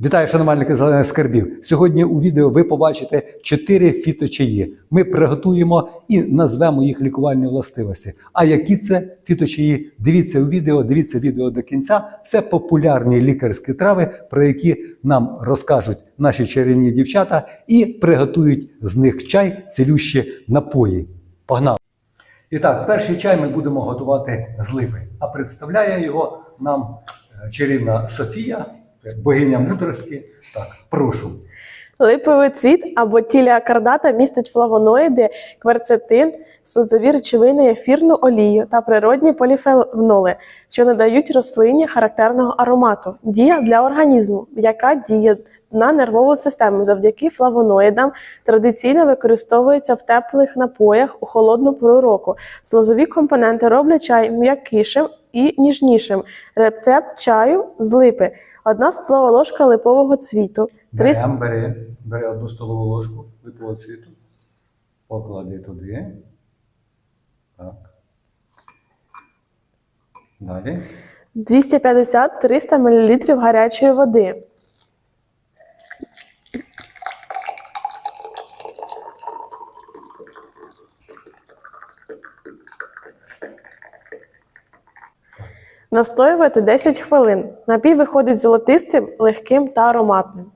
Вітаю, шанувальники зелених скарбів. Сьогодні у відео ви побачите 4 фіточаї. Ми приготуємо і назвемо їх лікувальні властивості. А які це фіточаї? Дивіться у відео, дивіться відео до кінця. Це популярні лікарські трави, про які нам розкажуть наші чарівні дівчата, і приготують з них чай, цілющі напої. Погнали! І так, перший чай ми будемо готувати з липи. А представляє його нам е, чарівна Софія, богиня мудрості. Так, прошу. Липовий цвіт або тілія кардата містить флавоноїди, кверцетин, слизові речовини, ефірну олію та природні поліфеноли, що надають рослині характерного аромату. Дія для організму, яка діє на нервову систему завдяки флавоноїдам, традиційно використовується в теплих напоях у холодну пору року. Слозові компоненти роблять чай м'якішим і ніжнішим. Рецепт чаю з липи. Одна столова ложка липового цвіту, три Берем, бери, бери одну столову ложку липового цвіту, поклади туди. Так. Далі. 250-300 мл гарячої води. Настоювати 10 хвилин. Напій виходить золотистим, легким та ароматним.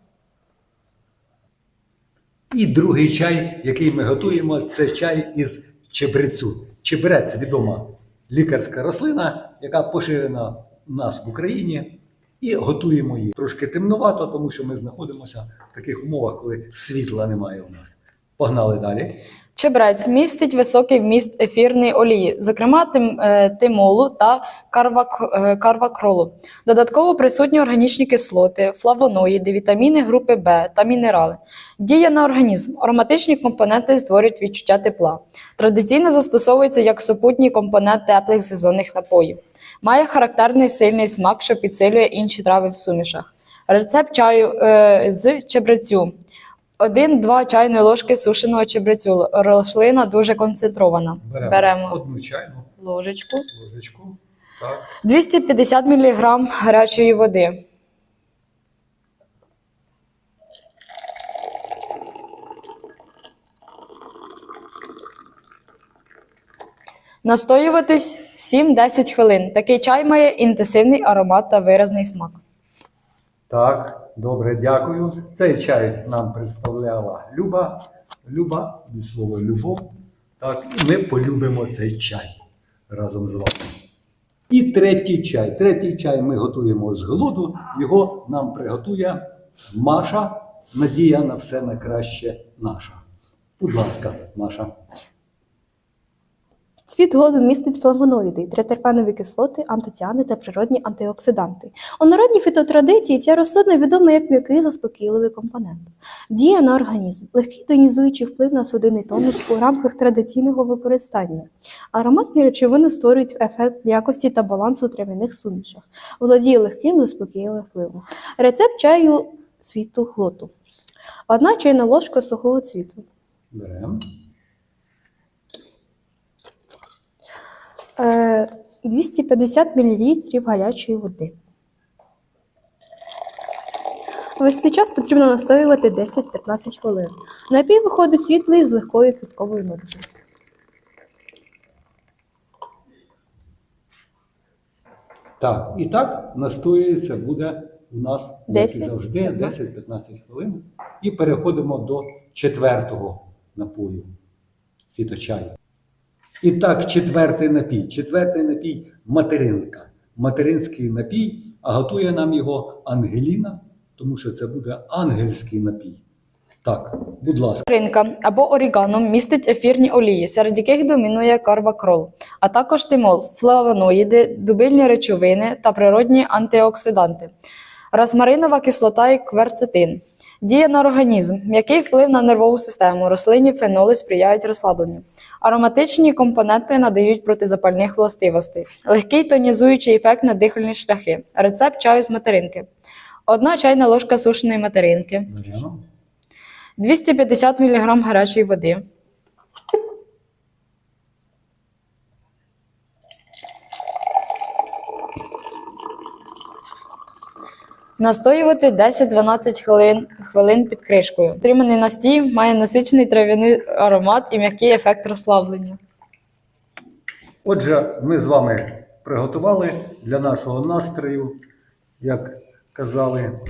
І другий чай, який ми готуємо, це чай із чебрецю. Чебрець відома лікарська рослина, яка поширена у нас в Україні. І готуємо її трошки темнувато, тому що ми знаходимося в таких умовах, коли світла немає у нас. Погнали далі. Чебрець містить високий вміст ефірної олії, зокрема тим, е, тимолу та карвак, е, карвакролу. Додатково присутні органічні кислоти, флавоноїди, вітаміни групи Б та мінерали. Дія на організм. Ароматичні компоненти створюють відчуття тепла. Традиційно застосовується як супутній компонент теплих сезонних напоїв. Має характерний сильний смак, що підсилює інші трави в сумішах. Рецепт чаю е, з чебрецю. 1-2 чайної ложки сушеного чебрецю. Рослина дуже концентрована. Беремо, одну чайну ложечку. ложечку. Так. 250 мг гарячої води. Настоюватись 7-10 хвилин. Такий чай має інтенсивний аромат та виразний смак. Так, добре, дякую. Цей чай нам представляла Люба. Люба від слова любов. Так, і ми полюбимо цей чай разом з вами. І третій чай. Третій чай ми готуємо з голоду. Його нам приготує Маша. Надія на все найкраще наша. Будь ласка, Маша. Цвіт голу містить флавоноїди, тритерпенові кислоти, антоціани та природні антиоксиданти. У народній фітотрадиції ця рослина відома як м'який заспокійливий компонент. Діє на організм, легкий тонізуючий вплив на судинний тонус у рамках традиційного використання. Ароматні речовини створюють ефект якості та балансу у трав'яних сумішах, володіє легким заспокійливим впливом. Рецепт чаю цвіту глоту. Одна чайна ложка сухого цвіту. Беремо. 250 мл гарячої води. Весь цей час потрібно настоювати 10-15 хвилин. Напій виходить світлий з легкою квітковою ноткою. Так, і так настоюється буде у нас, як і 10, завжди, 10-15 хвилин. І переходимо до четвертого напою фіточаю. І так, четвертий напій. Четвертий напій материнка. Материнський напій, а готує нам його Ангеліна, тому що це буде ангельський напій. Так, будь ласка. Ринка або орігано містить ефірні олії, серед яких домінує карвакрол, а також тимол, флавоноїди, дубильні речовини та природні антиоксиданти, розмаринова кислота і кверцетин. Діє на організм, м'який вплив на нервову систему, рослинні феноли сприяють розслабленню. Ароматичні компоненти надають протизапальних властивостей, легкий тонізуючий ефект на дихальні шляхи. Рецепт чаю з материнки. Одна чайна ложка сушеної материнки, 250 мг гарячої води, Настоювати 10-12 хвилин, хвилин під кришкою. Отриманий настій має насичений трав'яний аромат і м'який ефект розслаблення. Отже, ми з вами приготували для нашого настрою, як казали,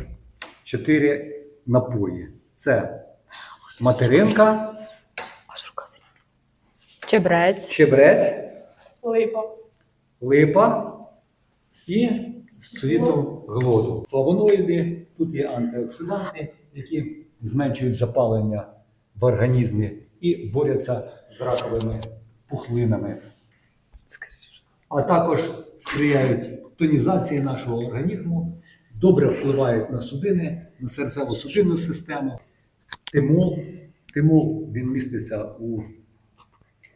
чотири напої. Це материнка, Чебрець, чебрець, Липа. липа і цвіту глоду. Флавоноїди, тут є антиоксиданти, які зменшують запалення в організмі і борються з раковими пухлинами. А також сприяють тонізації нашого організму, добре впливають на судини, на серцево-судинну систему. Тимол, тимол він міститься у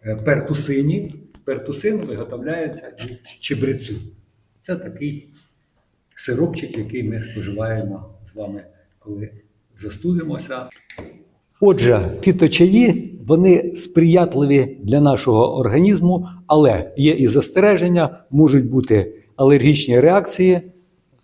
е, пертусині. Пертусин виготовляється із чебрецю. Це такий сиропчик, який ми споживаємо з вами, коли застудимося. Отже, фіточаї вони сприятливі для нашого організму, але є і застереження, можуть бути алергічні реакції.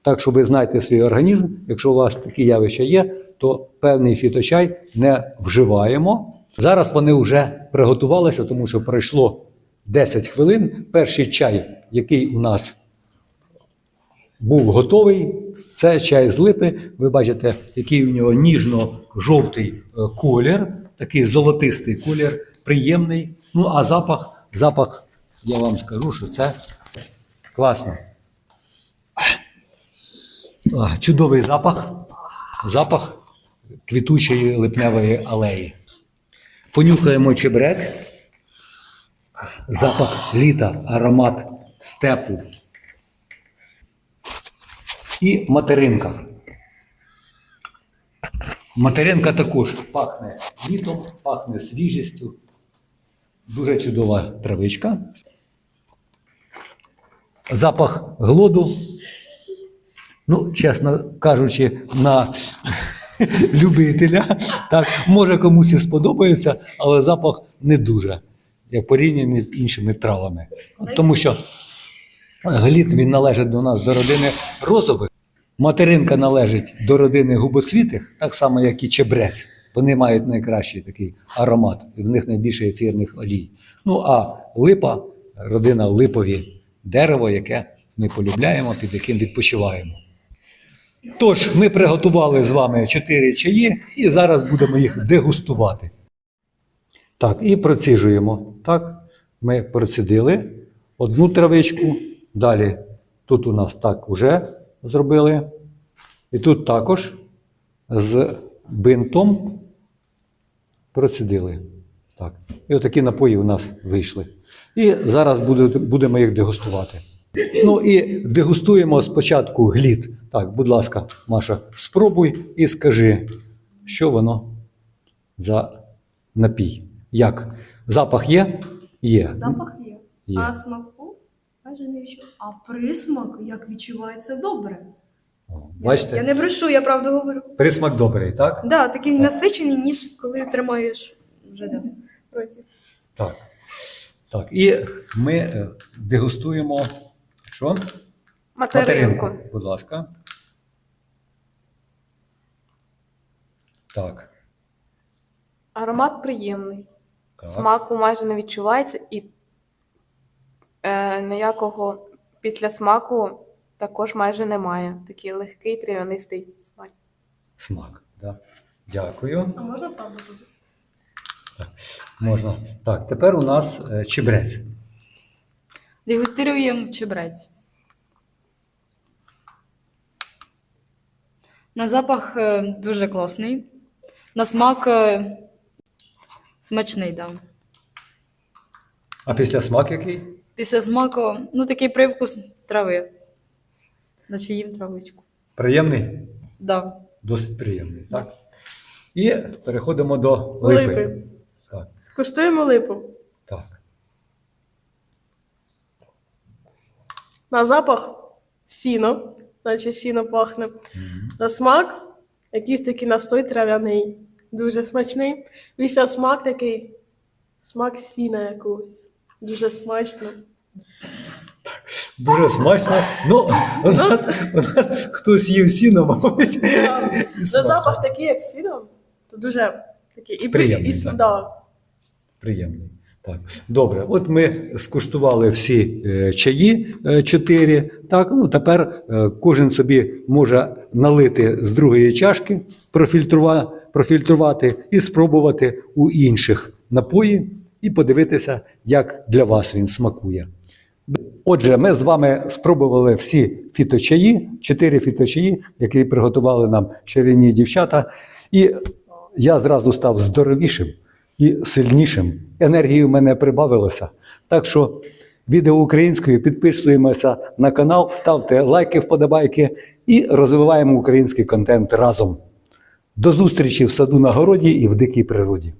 Так що ви знаєте свій організм. Якщо у вас такі явища є, то певний фіточай не вживаємо. Зараз вони вже приготувалися, тому що пройшло 10 хвилин. Перший чай, який у нас був готовий. Це чай з липи. Ви бачите, який у нього ніжно-жовтий е, колір, такий золотистий колір, приємний. Ну а запах, запах, я вам скажу, що це класно. Чудовий запах. Запах квітучої липневої алеї. Понюхаємо чебрець. Запах літа, аромат степу. І материнка. Материнка також пахне літом, пахне свіжістю. Дуже чудова травичка. Запах глоду. Ну, чесно кажучи, на любителя. Так, може комусь і сподобається, але запах не дуже, як порівняно з іншими травами. Тому що глід він належить до нас до родини розових. Материнка належить до родини губоцвітих, так само, як і чебрець. Вони мають найкращий такий аромат, і в них найбільше ефірних олій. Ну а липа родина липові дерево, яке ми полюбляємо, під яким відпочиваємо. Тож, ми приготували з вами чотири чаї і зараз будемо їх дегустувати. Так, і проціжуємо. Так, ми процідили одну травичку. Далі тут у нас так вже зробили. І тут також з бинтом процідили. Так. І отакі напої у нас вийшли. І зараз буде- будемо їх дегустувати. Ну і дегустуємо спочатку глід. Так, будь ласка, Маша, спробуй і скажи, що воно за напій. Як? Запах є? Є. Запах є. Є. А смаку майже не відчуваю. А присмак, як відчувається добре. Я, Бачите? я не брешу, я правду говорю. Присмак добрий, так? Да, такий насичений, ніж коли тримаєш вже да, в роті. Так. Так. І ми е, дегустуємо що? Материнку. Будь ласка. Так. Аромат приємний. так. Смаку майже не відчувається і е, ніякого після смаку також майже немає. Такий легкий трав'янистий смак. Смак. Да. Дякую. А можна правду? Можна. Так, тепер у нас е, чебрець. Дегустируємо чебрець. На запах е, дуже класний. На смак е, смачний, да. А після смак який? Після смаку, ну такий привкус трави. Наче їм травичку. Приємний? Да. Досить приємний, так? І переходимо до липи. Липи. Так, Куштуємо липу. так. На запах сіно, наче сіно пахне. На смак якийсь такий настой трав'яний. Дуже смачний. Після смак такий смак сіна якогось. Дуже смачно. Дуже смачно. Ну, у нас, у нас хтось їв сіно, мабуть. і смачно. запах такий, як сіно, то дуже такий і, Приємний, і, так. да. Приємний. Так, добре. От ми скуштували всі е, чаї е, чотири. Так, ну тепер е, кожен собі може налити з другої чашки, профільтрува, профільтрувати і спробувати у інших напої і подивитися, як для вас він смакує. Отже, ми з вами спробували всі фіточаї, чотири фіточаї, які приготували нам чарівні дівчата. І я зразу став здоровішим і сильнішим. Енергії в мене прибавилося. Так що відео українською підписуємося на канал, ставте лайки, вподобайки і розвиваємо український контент разом. До зустрічі в саду на городі і в дикій природі.